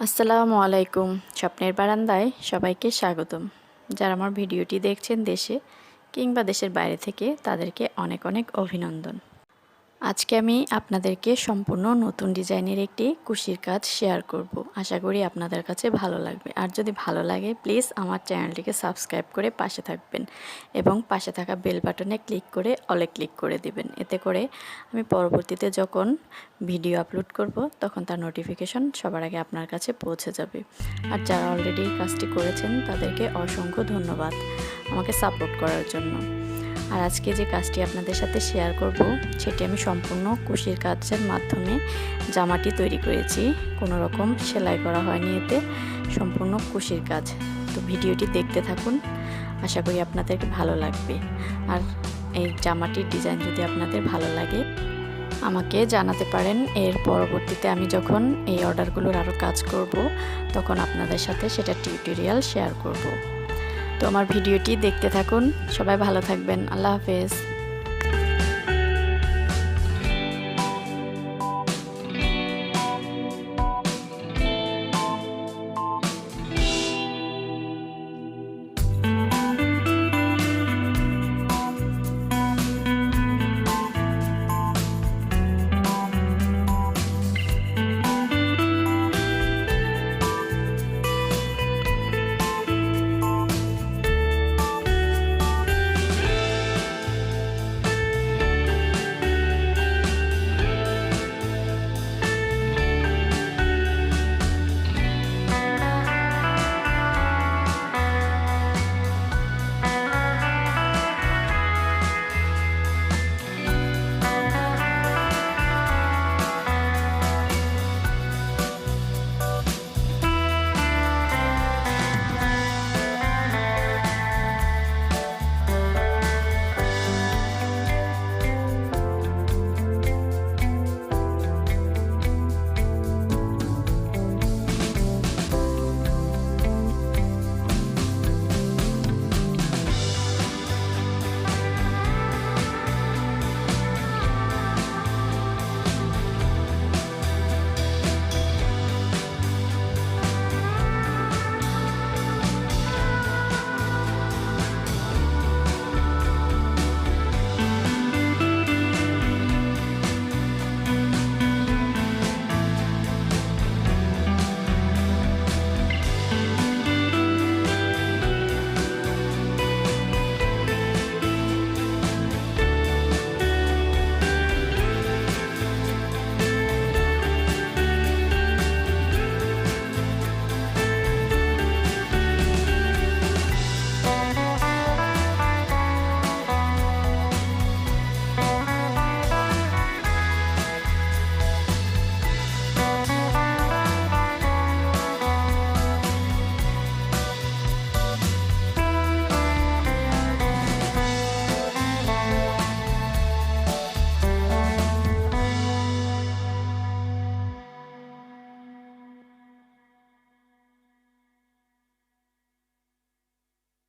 আসসালামু আলাইকুম। স্বপ্নের বারান্দায় সবাইকে স্বাগতম। যারা আমার ভিডিওটি দেখছেন দেশে কিংবা দেশের বাইরে থেকে, তাদেরকে অনেক অনেক অভিনন্দন। আজকে আমি আপনাদেরকে সম্পূর্ণ নতুন ডিজাইনের একটি কুশির কাজ শেয়ার করব। আশা করি আপনাদের কাছে ভালো লাগবে। আর যদি ভালো লাগে, প্লিজ আমার চ্যানেলটিকে সাবস্ক্রাইব করে পাশে থাকবেন এবং পাশে থাকা বেল বাটনে ক্লিক করে অলে ক্লিক করে দিবেন। এতে করে আমি পরবর্তীতে যখন ভিডিও আপলোড করব, তখন তার নোটিফিকেশন সবার আগে আপনার কাছে পৌঁছে যাবে। আর যারা অলরেডি কাজটি করেছেন, তাদেরকে অসংখ্য ধন্যবাদ আমাকে সাপোর্ট করার জন্য। আর আজকে যে কাজটি আপনাদের সাথে শেয়ার করব, সেটি আমি সম্পূর্ণ কুশির কাজের মাধ্যমে জামাটি তৈরি করেছি। কোনো রকম সেলাই করা হয়নি এতে, সম্পূর্ণ কুশির কাজ। তো ভিডিওটি দেখতে থাকুন, আশা করি আপনাদেরকে ভালো লাগবে। আর এই জামাটির ডিজাইন যদি আপনাদের ভালো লাগে, আমাকে জানাতে পারেন। এর পরবর্তীতে আমি যখন এই অর্ডারগুলোর আরও কাজ করব, তখন আপনাদের সাথে সেটা টিউটোরিয়াল শেয়ার করব। তো আমার ভিডিওটি দেখতে থাকুন। সবাই ভালো থাকবেন। আল্লাহ হাফেজ।